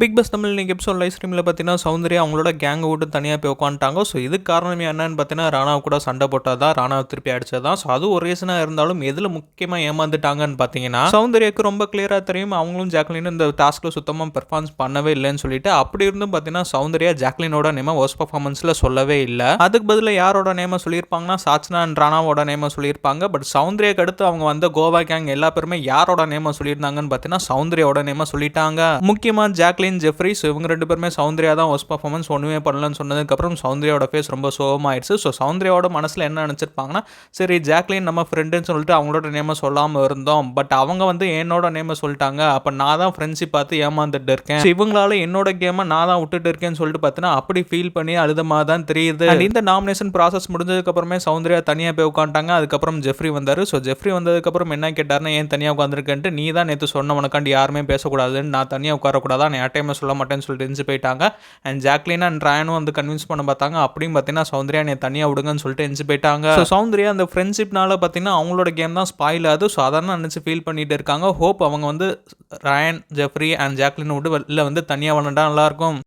Big pass Tamil இன்றைக்கி episode live ஸ்ட்ரீமில் பார்த்தீங்கன்னா சௌந்தர்யா அவங்களோட கேங்கை விட்டு தனியாக போய் உட்காந்துட்டாங்க. ஸோ இதுக்கு காரணம் என்னன்னு பார்த்தீங்கன்னா ராணாவை கூட சண்டை போட்டால் தான் ராணாவை திருப்பி அடிச்சதான் ஸோ அது ஒரு ரீசனாக இருந்தாலும் எதில் முக்கியமாக ஏமாந்துட்டாங்கன்னு பார்த்தீங்கன்னா சௌந்தர்யாவுக்கு ரொம்ப கிளியராக தெரியும். அவங்களும் ஜாக்லினும் இந்த டாஸ்க்கில் சுத்தமாக பெர்ஃபார்மன்ஸ் பண்ணவே இல்லைன்னு சொல்லிட்டு அப்படி இருந்தும் பார்த்தீங்கன்னா சௌந்தர்யா ஜாக்லினோட நேமை ஒர்ஸ் பர்ஃபார்மன்ஸில் சொல்லவே இல்லை. அதுக்கு பதிலாக யாரோட நேமை சொல்லியிருப்பாங்கன்னா சாச்சனா அண்ட் ராணாவோட நேமை சொல்லியிருப்பாங்க. பட் சௌந்தர்யாக்கு அடுத்து அவங்க வந்த கோவா கேங் எல்லா பேருமே யாரோட நேமை சொல்லியிருந்தாங்கன்னு பார்த்தீங்கன்னா சௌந்தர்யாவோட நேமை சொல்லிட்டாங்க. முக்கியமாக ஜாக்லின் ஜெஃப்ரி. ஸோ இவங்க ரெண்டு பேருமே சௌந்தர்யா தான் ஒஸ்ட் பர்ஃபார்மன்ஸ் ஒன்றுமே பண்ணலன்னு சொன்னதுக்கப்புறம் சௌந்தர்யாவோட ஃபேஸ் ரொம்ப சோகமாயிடுச்சு ஸோ சௌந்தர்யாவோட மனசில் என்ன நினச்சிருப்பாங்கன்னா சரி ஜாக்லின் நம்ம ஃப்ரெண்டுன்னு சொல்லிட்டு அவங்களோட நேமை சொல்லாமல் இருந்தோம். பட் அவங்க வந்து என்னோட நேமை சொல்லிட்டாங்க. அப்போ நான் தான் ஃப்ரெண்ட்ஷிப் பார்த்து ஏமாந்துட்டு இருக்கேன். இவங்களால என்னோட கேமை நான் தான் விட்டுட்டு இருக்கேன்னு சொல்லிட்டு பார்த்தீங்கன்னா அப்படி ஃபீல் பண்ணி அழுத மாதிரி தான் தெரியுது. இந்த நாமினேஷன் ப்ராசஸ் முடிஞ்சதுக்கப்புறமே சௌந்தர்யா தனியாக போய் உட்காந்துட்டாங்க. அதுக்கப்புறம் ஜெஃப்ரி வந்தார். ஸோ ஜெஃப்ரி வந்ததுக்கப்புறம் என்ன கேட்டார்னா ஏன் தனியாக உட்காந்துருக்கேன்ட்டு? நீ தான் நேற்று சொன்ன உனக்காண்டி யாருமே பேசக்கூடாதுன்னு நான் தனியாக உட்காரக்கூடாதான் நான் டைமில் சொல்ல மாட்டேன்னு சொல்லிட்டு தெரிஞ்சு போயிட்டாங்க. அண்ட் ஜாக்லின் அண்ட் ராயனும் வந்து கன்வின்ஸ் பண்ண பார்த்தாங்க அப்படியும் பார்த்தீங்கன்னா சௌந்தர்யா நீ தனியாக விடுங்கன்னு சொல்லிட்டு எரிஞ்சு போயிட்டாங்க. ஸோ சௌந்தர்யா அந்த ஃப்ரெண்ட்ஷிப்னால பார்த்தீங்கன்னா அவங்களோட கேம் தான் ஸ்பாயில் ஆகுது. ஸோ அதான் நினச்சி ஃபீல் பண்ணிட்டு இருக்காங்க. ஹோப் அவங்க வந்து ராயன் ஜெஃப்ரி அண்ட் ஜாக்லின் விட்டு வெளில வந்து தனியாக விளாண்டா நல்லாயிருக்கும்